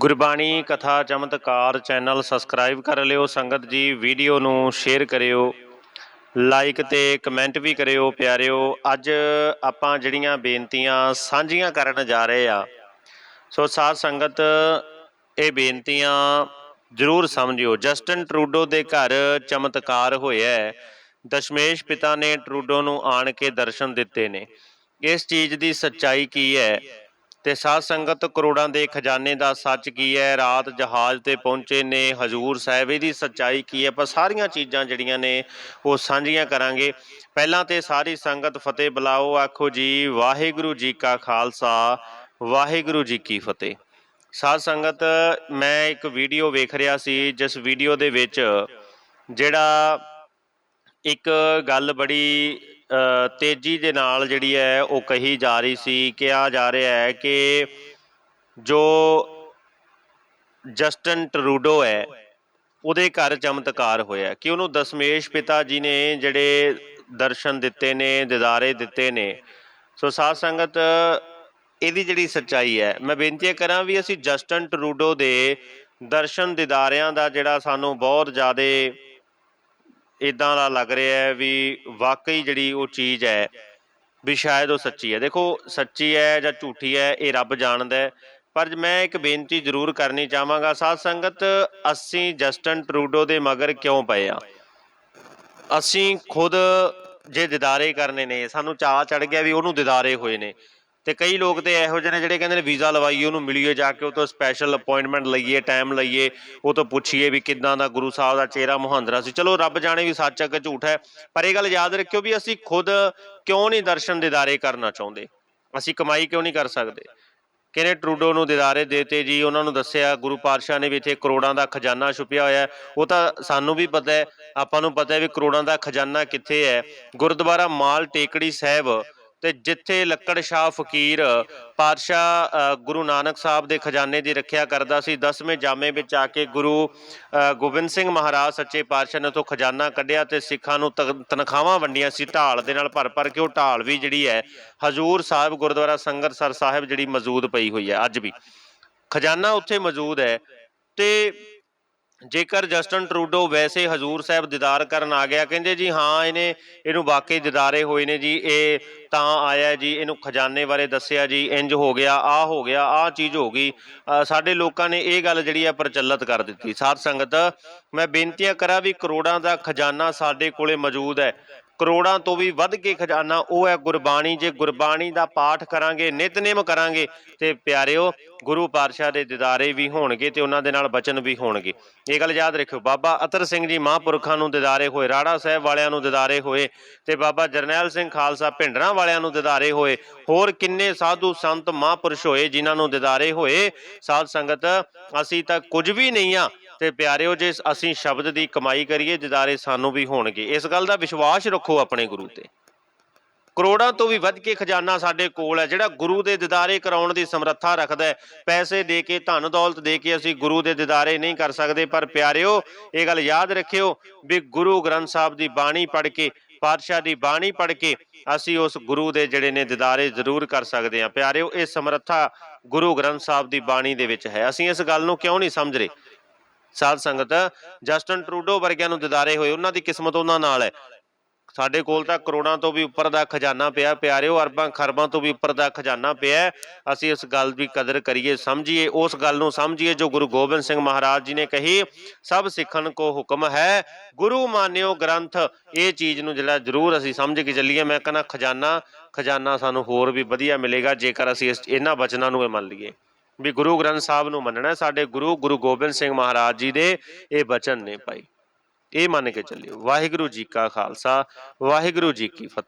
ਗੁਰਬਾਣੀ ਕਥਾ ਚਮਤਕਾਰ channel subscribe ਕਰ ਲਿਓ, ਸੰਗਤ ਜੀ ਵੀਡੀਓ ਨੂੰ ਸ਼ੇਅਰ ਕਰਿਓ ਲਾਈਕ ਤੇ ਕਮੈਂਟ ਵੀ ਕਰਿਓ ਪਿਆਰਿਓ। ਅੱਜ ਆਪਾਂ ਜਿਹੜੀਆਂ ਬੇਨਤੀਆਂ ਸਾਂਝੀਆਂ ਕਰਨ ਜਾ ਰਹੇ ਆ, ਸੋ ਸਾਧ ਸੰਗਤ, ਇਹ ਬੇਨਤੀਆਂ ਜ਼ਰੂਰ ਸਮਝਿਓ। ਜਸਟਨ ਟਰੂਡੋ ਦੇ ਘਰ ਚਮਤਕਾਰ ਹੋਇਆ ਦਸ਼ਮੇਸ਼ ਪਿਤਾ ਨੇ ਟਰੂਡੋ ਨੂੰ ਆਣ ਕੇ ਦਰਸ਼ਨ ਦਿੱਤੇ ਨੇ। ਇਸ ਚੀਜ਼ ਦੀ ਸੱਚਾਈ ਕੀ ਹੈ? ਤੇ ਸਾਧ ਸੰਗਤ ਕਰੋੜਾਂ ਦੇ ਖਜ਼ਾਨੇ ਦਾ ਸੱਚ ਕੀ ਹੈ? ਰਾਤ ਜਹਾਜ਼ ਤੇ ਪਹੁੰਚੇ ਨੇ ਹਜੂਰ ਸਾਹਿਬ। ਇਹਦੀ ਸੱਚਾਈ ਕੀ ਹੈ? ਆਪਾਂ ਸਾਰੀਆਂ ਚੀਜ਼ਾਂ ਜਿਹੜੀਆਂ ਨੇ ਉਹ ਸਾਂਝੀਆਂ ਕਰਾਂਗੇ। ਪਹਿਲਾਂ ਤੇ ਸਾਰੀ ਸੰਗਤ ਫਤਿਹ ਬੁਲਾਓ। ਆਖੋ ਜੀ, ਵਾਹਿਗੁਰੂ ਜੀ ਕਾ ਖਾਲਸਾ, ਵਾਹਿਗੁਰੂ ਜੀ ਕੀ ਫਤਿਹ। ਸਾਧ ਸੰਗਤ, ਮੈਂ ਇੱਕ ਵੀਡੀਓ ਵੇਖ ਰਿਹਾ ਸੀ, ਜਿਸ ਵੀਡੀਓ ਦੇ ਵਿੱਚ ਜਿਹੜਾ ਇੱਕ ਗੱਲ ਬੜੀ ਤੇਜ਼ੀ ਦੇ ਨਾਲ ਜਿਹੜੀ ਹੈ ਉਹ ਕਹੀ ਜਾ ਰਹੀ ਸੀ, ਕਿਹਾ ਜਾ ਰਿਹਾ ਹੈ ਕਿ ਜੋ ਜਸਟਨ ਟਰੂਡੋ ਹੈ, ਉਹਦੇ ਘਰ ਚਮਤਕਾਰ ਹੋਇਆ ਕਿ ਉਹਨੂੰ ਦਸ਼ਮੇਸ਼ ਪਿਤਾ ਜੀ ਨੇ ਜਿਹੜੇ ਦਰਸ਼ਨ ਦਿੱਤੇ ਨੇ, ਦਿਦਾਰੇ ਦਿੱਤੇ ਨੇ। ਸੋ ਸਾਧ ਸੰਗਤ, ਇਹਦੀ ਜਿਹੜੀ ਸੱਚਾਈ ਹੈ, ਮੈਂ ਬੇਨਤੀ ਕਰਾਂ ਵੀ ਅਸੀਂ ਜਸਟਨ ਟਰੂਡੋ ਦੇ ਦਰਸ਼ਨ ਦਿਦਾਰਿਆਂ ਦਾ ਜਿਹੜਾ ਸਾਨੂੰ ਬਹੁਤ ਜ਼ਿਆਦਾ ਇਦਾਂ ਦਾ ਲੱਗ ਰਿਹਾ ਹੈ ਵੀ ਵਾਕਈ ਜਿਹੜੀ ਉਹ ਚੀਜ਼ ਹੈ ਵੀ ਸ਼ਾਇਦ ਉਹ ਸੱਚੀ ਹੈ। ਦੇਖੋ, ਸੱਚੀ ਹੈ ਜਾਂ ਝੂਠੀ ਹੈ, ਇਹ ਰੱਬ ਜਾਣਦਾ ਹੈ। ਪਰ ਮੈਂ ਇੱਕ ਬੇਨਤੀ ਜ਼ਰੂਰ ਕਰਨੀ ਚਾਹਾਂਗਾ, ਸਾਧ ਸੰਗਤ, ਅਸੀਂ ਜਸਟਨ ਟਰੂਡੋ ਦੇ ਮਗਰ ਕਿਉਂ ਪਏ ਆ? ਅਸੀਂ ਖੁਦ ਜੇ ਦਿਦਾਰੇ ਕਰਨੇ ਨੇ, ਸਾਨੂੰ ਚਾਹ ਚੜ ਗਿਆ ਵੀ ਉਹਨੂੰ ਦਿਦਾਰੇ ਹੋਏ ਨੇ। ਤੇ ਕਈ ਲੋਕ ਤੇ ਇਹੋ ਜਿਹੇ ਨੇ ਜਿਹੜੇ ਕਹਿੰਦੇ ਨੇ ਵੀਜ਼ਾ ਲਵਾਈਏ, ਉਹਨੂੰ ਮਿਲੀਏ ਜਾ ਕੇ, ਉਹ ਤੋਂ ਸਪੈਸ਼ਲ ਅਪਾਇੰਟਮੈਂਟ ਲਈਏ ਟਾਈਮ ਲਈਏ, ਉਹ ਤੋਂ ਪੁੱਛੀਏ ਵੀ ਕਿੱਦਾਂ ਦਾ ਗੁਰੂ ਸਾਹਿਬ ਦਾ ਚਿਹਰਾ ਮੁਹਾਂਦਰਾ ਸੀ। ਚਲੋ, ਰੱਬ ਜਾਣੇ ਵੀ ਸੱਚ ਹੈ ਕਿ ਝੂਠ ਹੈ, ਪਰ ਇਹ ਗੱਲ ਯਾਦ ਰੱਖਿਓ ਵੀ ਅਸੀਂ ਖੁਦ ਕਿਉਂ ਨਹੀਂ ਦਰਸ਼ਨ ਦਿਦਾਰੇ ਕਰਨਾ ਚਾਹੁੰਦੇ? ਅਸੀਂ ਕਮਾਈ ਕਿਉਂ ਨਹੀਂ ਕਰ ਸਕਦੇ? ਕਿਨੇ ਟਰੂਡੋ ਨੂੰ ਦਿਦਾਰੇ ਦੇਤੇ ਜੀ? ਉਹਨਾਂ ਨੂੰ ਦੱਸਿਆ, ਗੁਰੂ ਪਾਤਸ਼ਾਹ ਨੇ ਵੀ ਇੱਥੇ ਕਰੋੜਾਂ ਦਾ ਖਜ਼ਾਨਾ ਛੁਪਿਆ ਹੋਇਆ ਉਹ ਤਾਂ ਸਾਨੂੰ ਵੀ ਪਤਾ ਹੈ, ਆਪਾਂ ਨੂੰ ਪਤਾ ਹੈ ਵੀ ਕਰੋੜਾਂ ਦਾ ਖਜ਼ਾਨਾ ਕਿੱਥੇ ਹੈ। ਗੁਰਦੁਆਰਾ ਮਾਲ ਟੇਕੜੀ ਸਾਹਿਬ ਤੇ ਜਿੱਥੇ ਲੱਕੜ ਸ਼ਾਹ ਫਕੀਰ, ਪਾਤਸ਼ਾਹ ਗੁਰੂ ਨਾਨਕ ਸਾਹਿਬ ਦੇ ਖਜ਼ਾਨੇ ਦੀ ਰੱਖਿਆ ਕਰਦਾ ਸੀ 10ਵੇਂ ਜਾਮੇ ਵਿੱਚ ਆ ਕੇ ਗੁਰੂ ਗੋਬਿੰਦ ਸਿੰਘ ਮਹਾਰਾਜ ਸੱਚੇ ਪਾਤਸ਼ਾਹ ਨੇ ਤੋਂ ਖਜ਼ਾਨਾ ਕੱਢਿਆ ਤੇ ਸਿੱਖਾਂ ਨੂੰ ਤਨ- ਤਨਖਾਹਾਂ ਵੰਡੀਆਂ ਸੀ, ਢਾਲ ਦੇ ਨਾਲ ਭਰ ਭਰ ਕੇ ਉਹ ਢਾਲ ਵੀ ਜਿਹੜੀ ਹੈ, ਹਜੂਰ ਸਾਹਿਬ ਗੁਰਦੁਆਰਾ ਸੰਗਤ ਸਰ ਸਾਹਿਬ ਜਿਹੜੀ ਮੌਜੂਦ ਪਈ ਹੋਈ ਹੈ, ਅੱਜ ਵੀ। ਖਜ਼ਾਨਾ ਉੱਥੇ ਮੌਜੂਦ ਹੈ ਤੇ ਜੇਕਰ ਜਸਟਨ ਟਰੂਡੋ ਵੈਸੇ ਹਜੂਰ ਸਾਹਿਬ ਦੀਦਾਰ ਕਰਨ ਆ ਗਿਆ, ਕਹਿੰਦੇ ਜੀ ਹਾਂ, ਇਹਨੇ, ਇਹਨੂੰ ਵਾਕਈ ਦੀਦਾਰੇ ਹੋਏ ਨੇ ਜੀ, ਇਹ ਤਾਂ ਆਇਆ ਜੀ, ਇਹਨੂੰ ਖਜ਼ਾਨੇ ਬਾਰੇ ਦੱਸਿਆ ਜੀ, ਇੰਜ ਹੋ ਗਿਆ, ਆ ਹੋ ਗਿਆ, ਆ ਚੀਜ਼ ਹੋ ਗਈ। ਸਾਡੇ ਲੋਕਾਂ ਨੇ ਇਹ ਗੱਲ ਜਿਹੜੀ ਆ ਪ੍ਰਚਲਿਤ ਕਰ ਦਿੱਤੀ। ਸਾਧ ਸੰਗਤ, ਮੈਂ ਬੇਨਤੀਆਂ ਕਰਾਂ ਵੀ ਕਰੋੜਾਂ ਦਾ ਖਜ਼ਾਨਾ ਸਾਡੇ ਕੋਲੇ ਮੌਜੂਦ ਹੈ। ਕਰੋੜਾਂ ਤੋਂ ਵੀ ਵੱਧ ਕੇ ਖਜ਼ਾਨਾ, ਉਹ ਹੈ ਗੁਰਬਾਣੀ। ਜੇ ਗੁਰਬਾਣੀ ਦਾ ਪਾਠ ਕਰਾਂਗੇ, ਨਿਤਨੇਮ ਕਰਾਂਗੇ, ਤੇ ਪਿਆਰਿਓ, ਗੁਰੂ ਪਾਤਸ਼ਾਹ ਦੇ ਦਿਦਾਰੇ ਵੀ ਹੋਣਗੇ ਤੇ ਉਹਨਾਂ ਦੇ ਨਾਲ ਬਚਨ ਵੀ ਹੋਣਗੇ। ਇਹ ਗੱਲ ਯਾਦ ਰੱਖਿਓ, ਬਾਬਾ ਅਤਰ ਸਿੰਘ ਜੀ ਮਹਾਂਪੁਰਖਾਂ ਨੂੰ ਦਿਦਾਰੇ ਹੋਏ, ਰਾੜਾ ਸਾਹਿਬ ਵਾਲਿਆਂ ਨੂੰ ਦਿਦਾਰੇ ਹੋਏ, ਤੇ ਬਾਬਾ ਜਰਨੈਲ ਸਿੰਘ ਖਾਲਸਾ ਭਿੰਡਰਾਂ ਵਾਲਿਆਂ ਨੂੰ ਦਿਦਾਰੇ ਹੋਏ, ਹੋਰ ਕਿੰਨੇ ਸਾਧੂ ਸੰਤ ਮਹਾਂਪੁਰਸ਼ ਹੋਏ ਜਿਨ੍ਹਾਂ ਨੂੰ ਦਿਦਾਰੇ ਹੋਏ। ਸਾਧ ਸੰਗਤ, ਅਸੀਂ ਤਾਂ ਕੁਝ ਵੀ ਨਹੀਂ ਆ ਤੇ ਪਿਆਰਿਓ, ਜੇ ਅਸੀਂ ਸ਼ਬਦ ਦੀ ਕਮਾਈ ਕਰੀਏ, ਦਿਦਾਰੇ ਸਾਨੂੰ ਵੀ ਹੋਣਗੇ। ਇਸ ਗੱਲ ਦਾ ਵਿਸ਼ਵਾਸ ਰੱਖੋ ਆਪਣੇ ਗੁਰੂ ਤੇ। ਕਰੋੜਾਂ ਤੋਂ ਵੀ ਵੱਧ ਕੇ ਖਜ਼ਾਨਾ ਸਾਡੇ ਕੋਲ ਹੈ, ਜਿਹੜਾ ਗੁਰੂ ਦੇ ਦਿਦਾਰੇ ਕਰਾਉਣ ਦੀ ਸਮਰੱਥਾ ਰੱਖਦਾ ਹੈ। ਪੈਸੇ ਦੇ ਕੇ, ਧਨ ਦੌਲਤ ਦੇ ਕੇ ਅਸੀਂ ਗੁਰੂ ਦੇ ਦਿਦਾਰੇ ਨਹੀਂ ਕਰ ਸਕਦੇ, ਪਰ ਪਿਆਰਿਓ, ਇਹ ਗੱਲ ਯਾਦ ਰੱਖਿਓ ਵੀ ਗੁਰੂ ਗ੍ਰੰਥ ਸਾਹਿਬ ਦੀ ਬਾਣੀ ਪੜ੍ਹ ਕੇ, ਪਾਤਸ਼ਾਹ ਦੀ ਬਾਣੀ ਪੜ੍ਹ ਕੇ ਅਸੀਂ ਉਸ ਗੁਰੂ ਦੇ ਜਿਹੜੇ ਨੇ ਦਿਦਾਰੇ ਜ਼ਰੂਰ ਕਰ ਸਕਦੇ ਹਾਂ। ਪਿਆਰਿਓ, ਇਹ ਸਮਰੱਥਾ ਗੁਰੂ ਗ੍ਰੰਥ ਸਾਹਿਬ ਦੀ ਬਾਣੀ ਦੇ ਵਿੱਚ ਹੈ। ਅਸੀਂ ਇਸ ਗੱਲ ਨੂੰ ਕਿਉਂ ਨਹੀਂ ਸਮਝ ਰਹੇ? ਸਾਧ ਸੰਗਤ, ਜਸਟਨ ਟਰੂਡੋ ਵਰਗਿਆਂ ਨੂੰ ਦਿਦਾਰੇ ਹੋਏ, ਉਹਨਾਂ ਦੀ ਕਿਸਮਤ ਉਹਨਾਂ ਨਾਲ ਹੈ। ਸਾਡੇ ਕੋਲ ਤਾਂ ਕਰੋੜਾਂ ਤੋਂ ਵੀ ਉੱਪਰ ਦਾ ਖਜ਼ਾਨਾ ਪਿਆ, ਪਿਆਰਿਓ, ਅਰਬਾਂ ਖਰਬਾਂ ਤੋਂ ਵੀ ਉੱਪਰ ਦਾ ਖਜ਼ਾਨਾ ਪਿਆ ਅਸੀਂ ਇਸ ਗੱਲ ਦੀ ਕਦਰ ਕਰੀਏ, ਸਮਝੀਏ, ਉਸ ਗੱਲ ਨੂੰ ਸਮਝੀਏ ਜੋ ਗੁਰੂ ਗੋਬਿੰਦ ਸਿੰਘ ਮਹਾਰਾਜ ਜੀ ਨੇ ਕਹੀ, ਸਭ ਸਿੱਖਣ ਕੋ ਹੁਕਮ ਹੈ। ਗੁਰੂ ਮਾਨਿਓ ਗ੍ਰੰਥ, ਇਹ ਚੀਜ਼ ਨੂੰ ਜਿਹੜਾ ਜ਼ਰੂਰ ਅਸੀਂ ਸਮਝ ਕੇ ਚੱਲੀਏ। ਮੈਂ ਕਹਿੰਦਾ, ਖਜ਼ਾਨਾ ਖਜ਼ਾਨਾ ਸਾਨੂੰ ਹੋਰ ਵੀ ਵਧੀਆ ਮਿਲੇਗਾ ਜੇਕਰ ਅਸੀਂ ਇਸ, ਇਹਨਾਂ ਬਚਨਾਂ ਨੂੰ ਇਹ ਮੰਨ ਲਈਏ। ਵੀ ਗੁਰੂ ਗ੍ਰੰਥ ਸਾਹਿਬ ਨੂੰ ਮੰਨਣਾ ਸਾਡੇ ਗੁਰੂ ਗੁਰੂ ਗੋਬਿੰਦ ਸਿੰਘ ਮਹਾਰਾਜ ਜੀ ਦੇ ਇਹ ਬਚਨ ਨੇ ਭਾਈ। ਇਹ ਮੰਨ ਕੇ ਚੱਲਿਓ। ਵਾਹਿਗੁਰੂ ਜੀ ਕਾ ਖਾਲਸਾ, ਵਾਹਿਗੁਰੂ ਜੀ ਕੀ ਫਤਿਹ।